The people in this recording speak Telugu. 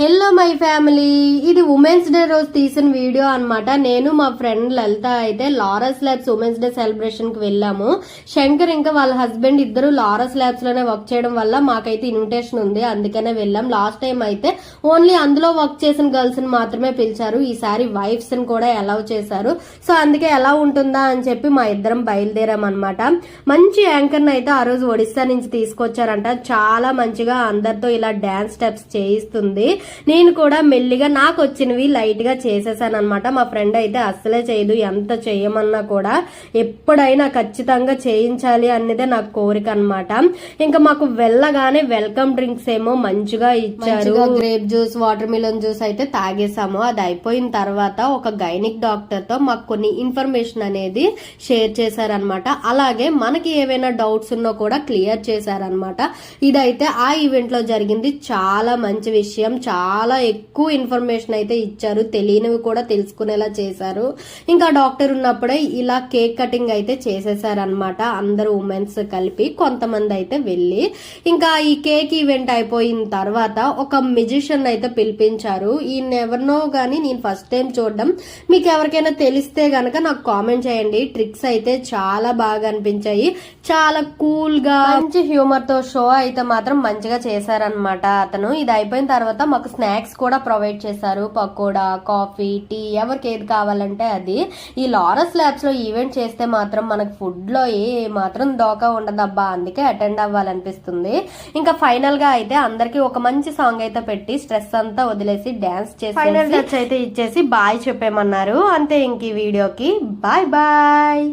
హలో మై ఫ్యామిలీ ఇది ఉమెన్స్ డే రోజు తీసిన వీడియో అనమాట నేను మా ఫ్రెండ్ లలిత అయితే లారస్ ల్యాబ్స్ ఉమెన్స్ డే సెలబ్రేషన్కి వెళ్ళాము. శంకర్ ఇంకా వాళ్ళ హస్బెండ్ ఇద్దరు లారస్ ల్యాబ్స్లోనే వర్క్ చేయడం వల్ల మాకైతే ఇన్విటేషన్ ఉంది. అందుకనే వెళ్ళాం. లాస్ట్ టైం అయితే ఓన్లీ అందులో వర్క్ చేసిన గర్ల్స్ని మాత్రమే పిలిచారు. ఈసారి వైఫ్స్ని కూడా అలౌ చేశారు. సో అందుకే ఎలా ఉంటుందా అని చెప్పి మా ఇద్దరం బయలుదేరాం అనమాట మంచి యాంకర్ అయితే ఆ రోజు ఒడిస్సా నుంచి తీసుకొచ్చారంట. చాలా మంచిగా అందరితో ఇలా డాన్స్ స్టెప్స్ చేయిస్తుంది. నేను కూడా మెల్లిగా నాకు వచ్చినవి లైట్గా చేసేసాను అనమాట మా ఫ్రెండ్ అయితే అస్సలే చేయదు. ఎంత చేయమన్నా కూడా ఎప్పుడైనా ఖచ్చితంగా చేయించాలి అన్నదే నాకు కోరిక అనమాట ఇంకా మాకు వెళ్ళగానే వెల్కమ్ డ్రింక్స్ ఏమో మంచిగా ఇచ్చారు. Grape juice watermelon juice అయితే తాగేసాము. అది అయిపోయిన తర్వాత ఒక గైనిక్ డాక్టర్తో మాకు కొన్ని ఇన్ఫర్మేషన్ అనేది షేర్ చేశారనమాట అలాగే మనకి ఏవైనా డౌట్స్ ఉన్నా కూడా క్లియర్ చేశారనమాట ఇదైతే ఆ ఈవెంట్లో జరిగింది. చాలా మంచి విషయం చాలా చాలా ఎక్కువ ఇన్ఫర్మేషన్ అయితే ఇచ్చారు. తెలియనివి కూడా తెలుసుకునేలా చేశారు. ఇంకా డాక్టర్ ఉన్నప్పుడే ఇలా కేక్ కటింగ్ అయితే చేసేసారనమాట అందరు ఉమెన్స్ కలిపి కొంతమంది అయితే వెళ్ళి. ఇంకా ఈ కేక్ ఈవెంట్ అయిపోయిన తర్వాత ఒక మ్యూజిషియన్ అయితే పిలిపించారు. ఈయన ఎవరినో కానీ నేను ఫస్ట్ టైం చూడడం. మీకు ఎవరికైనా తెలిస్తే గనక నాకు కామెంట్ చేయండి. ట్రిక్స్ అయితే చాలా బాగా అనిపించాయి. చాలా కూల్గా మంచి హ్యూమర్తో షో అయితే మాత్రం మంచిగా చేశారనమాట అతను. ఇది అయిపోయిన తర్వాత మాకు స్నాక్స్ కూడా ప్రొవైడ్ చేశారు. పకోడా కాఫీ టీ ఎవరికి ఏది కావాలంటే అది. ఈ లారస్ ల్యాబ్స్లో ఈవెంట్ చేస్తే మాత్రం మనకు ఫుడ్లో ఏ మాత్రం దోకా ఉండదబ్బా. అందుకే అటెండ్ అవ్వాలనిపిస్తుంది. ఇంకా ఫైనల్గా అయితే అందరికి ఒక మంచి సాంగ్ అయితే పెట్టి స్ట్రెస్ అంతా వదిలేసి డాన్స్ చేసి ఫైనల్ టచ్ అయితే ఇచ్చేసి బాయ్ చెప్పేమన్నారు. అంతే ఇంక ఈ వీడియోకి. Bye bye